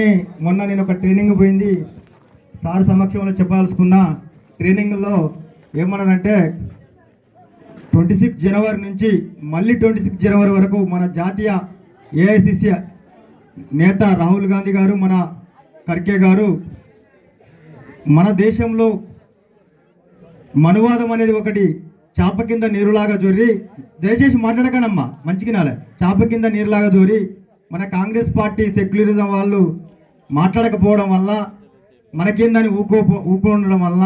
అలానే మొన్న నేను ఒక ట్రైనింగ్ పోయింది. సార్ సమక్షంలో చెప్పాల్సుకున్న ట్రైనింగ్లో ఏమన్నారంటే ట్వంటీ సిక్స్ జనవరి నుంచి మళ్ళీ ట్వంటీ సిక్స్ జనవరి వరకు మన జాతీయ ఏఐసిసి నేత రాహుల్ గాంధీ గారు మన ఖర్గే గారు మన దేశంలో మనువాదం అనేది ఒకటి చాప కింద నీరులాగా జోరి దయచేసి మాట్లాడకండమ్మా మంచికి నాలే చాప కింద నీరులాగా జోరి మన కాంగ్రెస్ పార్టీ సెక్యులరిజం వాళ్ళు మాట్లాడకపోవడం వల్ల మనకేందని ఊకో ఊకో ఉండడం వల్ల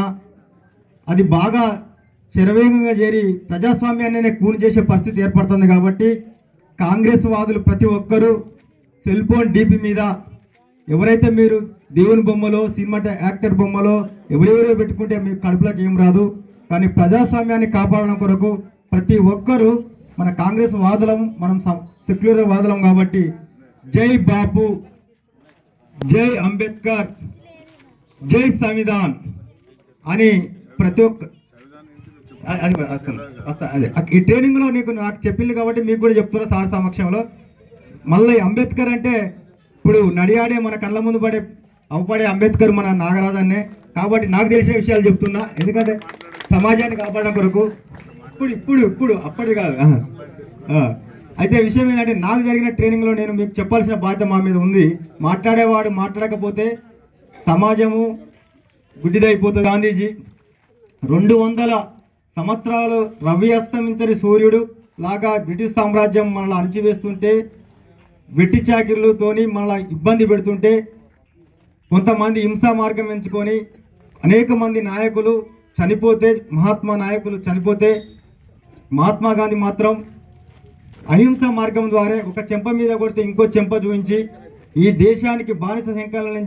అది బాగా శరవేగంగా చేరి ప్రజాస్వామ్యాన్ని కూని చేసే పరిస్థితి ఏర్పడుతుంది కాబట్టి కాంగ్రెస్ వాదులు ప్రతి ఒక్కరూ సెల్ ఫోన్ డీపీ మీద ఎవరైతే మీరు దేవుని బొమ్మలో సినిమా యాక్టర్ బొమ్మలో ఎవరెవరో పెట్టుకుంటే మీ కడుపులోకి ఏం రాదు. కానీ ప్రజాస్వామ్యాన్ని కాపాడడం కొరకు ప్రతి ఒక్కరూ మన కాంగ్రెస్ వాదులం మనం సెక్యులర్ వాదులం కాబట్టి జై బాపు. జై అంబేద్కర్ జై సంవిధాన్ అని ప్రతి ఒక్క అది అదే ఈ ట్రైనింగ్లో నీకు నాకు చెప్పింది కాబట్టి మీకు కూడా చెప్తున్నా సార్ సమక్షంలో. మళ్ళీ అంబేద్కర్ అంటే ఇప్పుడు నడియాడే మన కళ్ళ ముందు పడే అవపడే అంబేద్కర్ మన నాగరాజన్నే. కాబట్టి నాకు తెలిసిన విషయాలు చెప్తున్నా. ఎందుకంటే సమాజాన్ని కాపాడడం కొరకు ఇప్పుడు ఇప్పుడు ఇప్పుడు అప్పటి కాదు. అయితే విషయం ఏంటంటే నాకు జరిగిన ట్రైనింగ్లో నేను మీకు చెప్పాల్సిన బాధ్యత మా మీద ఉంది. మాట్లాడేవాడు మాట్లాడకపోతే సమాజము గుడ్డిదైపోతుంది. గాంధీజీ రెండు వందల సంవత్సరాలు రవి అస్తమించని సూర్యుడు లాగా బ్రిటిష్ సామ్రాజ్యం మనల్ని అణిచివేస్తుంటే వెట్టి చాకిరీలతోని మనల్ని ఇబ్బంది పెడుతుంటే కొంతమంది హింసా మార్గం ఎంచుకొని అనేక మంది నాయకులు చనిపోతే మహాత్మా నాయకులు చనిపోతే మహాత్మా గాంధీ మాత్రం అహింస మార్గం ద్వారా ఒక చెంప మీద కొడితే ఇంకో చెంప చూపించి ఈ దేశానికి బానిస సంకలనం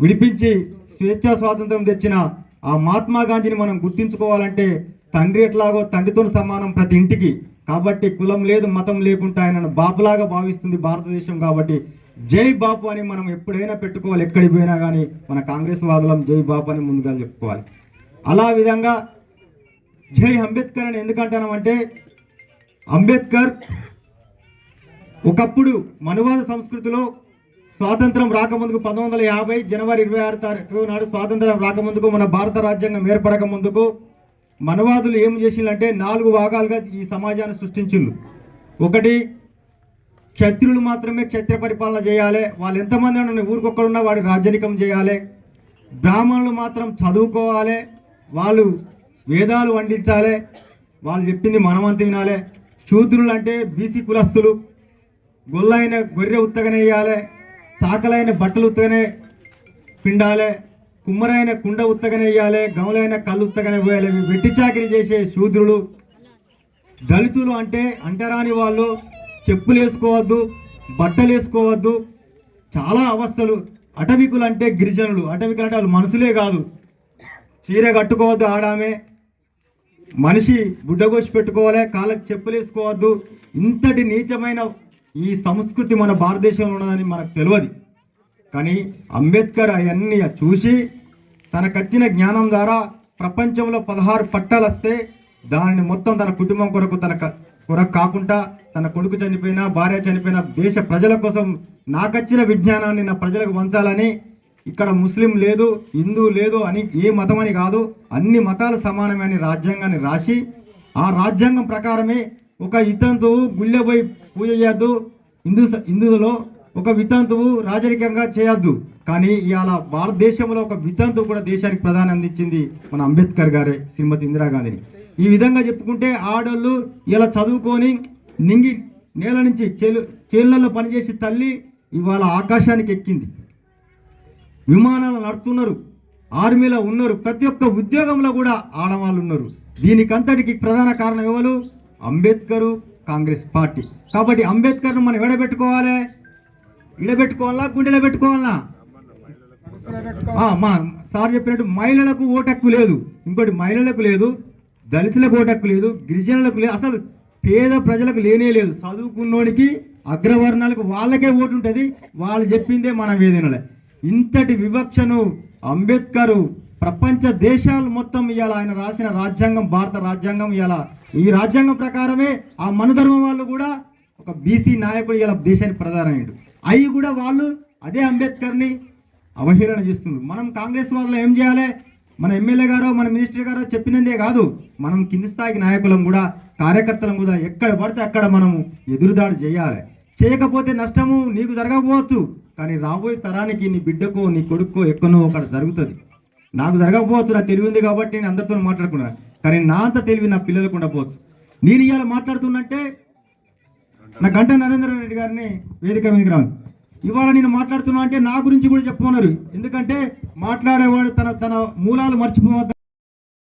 విడిపించి స్వేచ్ఛా స్వాతంత్రం తెచ్చిన ఆ మహాత్మా గాంధీని మనం గుర్తించుకోవాలంటే తండ్రి ఎట్లాగో తండ్రితో సమానం ప్రతి ఇంటికి. కాబట్టి కులం లేదు మతం లేకుండా ఆయన బాపులాగా భావిస్తుంది భారతదేశం కాబట్టి జై బాపు అని మనం ఎప్పుడైనా పెట్టుకోవాలి ఎక్కడికి పోయినా కానీ మన కాంగ్రెస్ వాదులం జై బాపు అని ముందుగా చెప్పుకోవాలి. అలా విధంగా జై అంబేద్కర్ అని ఎందుకంటానంటే అంబేద్కర్ ఒకప్పుడు మనువాద సంస్కృతిలో స్వాతంత్రం రాకముందుకు పంతొమ్మిది వందల యాభై జనవరి ఇరవై ఆరు తారీఖు నాడు స్వాతంత్రం రాకముందుకు మన భారత రాజ్యాంగం ఏర్పడక ముందుకు మనవాదులు ఏం చేసిందంటే నాలుగు భాగాలుగా ఈ సమాజాన్ని సృష్టించిండ్రు. ఒకటి క్షత్రులు మాత్రమే క్షత్రియ పరిపాలన చేయాలి. వాళ్ళు ఎంతమంది ఉన్న ఊరికొక్కడున్నా వాడి రాజరికం చేయాలి. బ్రాహ్మణులు మాత్రం చదువుకోవాలి. వాళ్ళు వేదాలు వండించాలి. వాళ్ళు చెప్పింది మనమంత వినాలి. శూద్రులు అంటే బీసీ కులస్తులు గొల్లైన గొర్రె ఉత్తగనే వేయాలి చాకలైన బట్టలు ఉత్తగనే పిండాలి కుమ్మరైన కుండ ఉత్తగనే వేయాలి గౌలైన కళ్ళు ఉత్తగనే పోయాలి. వెట్టి చాకిరి చేసే శూద్రులు దళితులు అంటే అంటరాని వాళ్ళు చెప్పులు వేసుకోవద్దు బట్టలు వేసుకోవద్దు చాలా అవస్థలు. అటవికులు అంటే గిరిజనులు. అటవికులు అంటే వాళ్ళు మనుషులే కాదు. చీర కట్టుకోవద్దు ఆడామే. మనిషి బుడ్డగోసి పెట్టుకోవాలి కాళ్ళకి చెప్పులు వేసుకోవద్దు. ఇంతటి నీచమైన ఈ సంస్కృతి మన భారతదేశంలో ఉన్నదని మనకు తెలియదు. కానీ అంబేద్కర్ అవన్నీ చూసి తనకచ్చిన జ్ఞానం ద్వారా ప్రపంచంలో పదహారు పట్టాలు వస్తే దానిని మొత్తం తన కుటుంబం కొరకు తన కొరకు కాకుండా తన కొడుకు చనిపోయినా భార్య చనిపోయినా దేశ ప్రజల కోసం నాకచ్చిన విజ్ఞానాన్ని నా ప్రజలకు పంచాలని ఇక్కడ ముస్లిం లేదు హిందూ లేదు అని ఏ మతం అని కాదు అన్ని మతాలు సమానమే రాజ్యాంగాన్ని రాసి ఆ రాజ్యాంగం ప్రకారమే ఒక వితంతువు గుళ్ళె పోయి పూజ చేయొద్దు హిందూ హిందువులో ఒక వితంతువు రాజరికంగా చేయొద్దు. కానీ ఇవాళ భారతదేశంలో ఒక వితంతువు కూడా దేశానికి ప్రధాని అందించింది మన అంబేద్కర్ గారే శ్రీమతి ఇందిరాగాంధీని ఈ విధంగా చెప్పుకుంటే ఆడోళ్ళు ఇలా చదువుకొని నింగి నేల నుంచి చేలు చేళ్ళల్లో పనిచేసి తల్లి ఇవాళ ఆకాశానికి ఎక్కింది. విమానాలు నడుపుతున్నారు. ఆర్మీలో ఉన్నారు. ప్రతి ఒక్క ఉద్యోగంలో కూడా ఆడవాళ్ళు ఉన్నారు. దీనికంతటికి ప్రధాన కారణం ఎవరు? Ambedkar Congress party. కాబట్టి అంబేద్కర్ను మనం ఎడబెట్టుకోవాలి. ఇడబెట్టుకోవాలా గుండెలో పెట్టుకోవాలా? మా సార్ చెప్పినట్టు మహిళలకు ఓటక్కు లేదు. ఇంకోటి మహిళలకు లేదు దళితులకు ఓటక్కు లేదు గిరిజనులకు లేదు. అసలు పేద ప్రజలకు లేనే లేదు. చదువుకున్నోడికి అగ్రవర్ణాలకు వాళ్ళకే ఓటు ఉంటుంది వాళ్ళు చెప్పిందే మన వేదనలే. ఇంతటి వివక్షను అంబేద్కరు ప్రపంచ దేశాలు మొత్తం ఇవాళ ఆయన రాసిన రాజ్యాంగం భారత రాజ్యాంగం ఇవాళ ఈ రాజ్యాంగం ప్రకారమే ఆ మనుధర్మం వాళ్ళు కూడా ఒక బీసీ నాయకుడు ఇలా దేశానికి ప్రధానమైండు అవి కూడా వాళ్ళు అదే అంబేద్కర్ని అవహేళన చేస్తున్నారు. మనం కాంగ్రెస్ వాళ్ళు ఏం చేయాలి? మన ఎమ్మెల్యే గారో మన మినిస్టర్ గారో చెప్పినందే కాదు. మనం కింది స్థాయికి నాయకులం కూడా కార్యకర్తలం కూడా. ఎక్కడ పడితే అక్కడ మనము ఎదురుదాడి చేయాలి. చేయకపోతే నష్టము నీకు జరగకపోవచ్చు. కానీ రాబోయే తరానికి నీ బిడ్డకో నీ కొడుకో ఎక్కనో ఒకటి జరుగుతుంది. నాకు జరగకపోవచ్చు నా తెలివి ఉంది కాబట్టి నేను అందరితో మాట్లాడుకున్నాను కానీ నా అంత తెలివి నా పిల్లలకు ఉండకపోవచ్చు. నేను ఇవాళ మాట్లాడుతున్నంటే నా గంట నరేంద్ర రెడ్డి గారిని వేదిక మీదకి రాను ఇవాళ నేను మాట్లాడుతున్నా అంటే నా గురించి కూడా చెప్పమన్నారు. ఎందుకంటే మాట్లాడేవాడు తన తన మూలాలు మర్చిపోవద్దు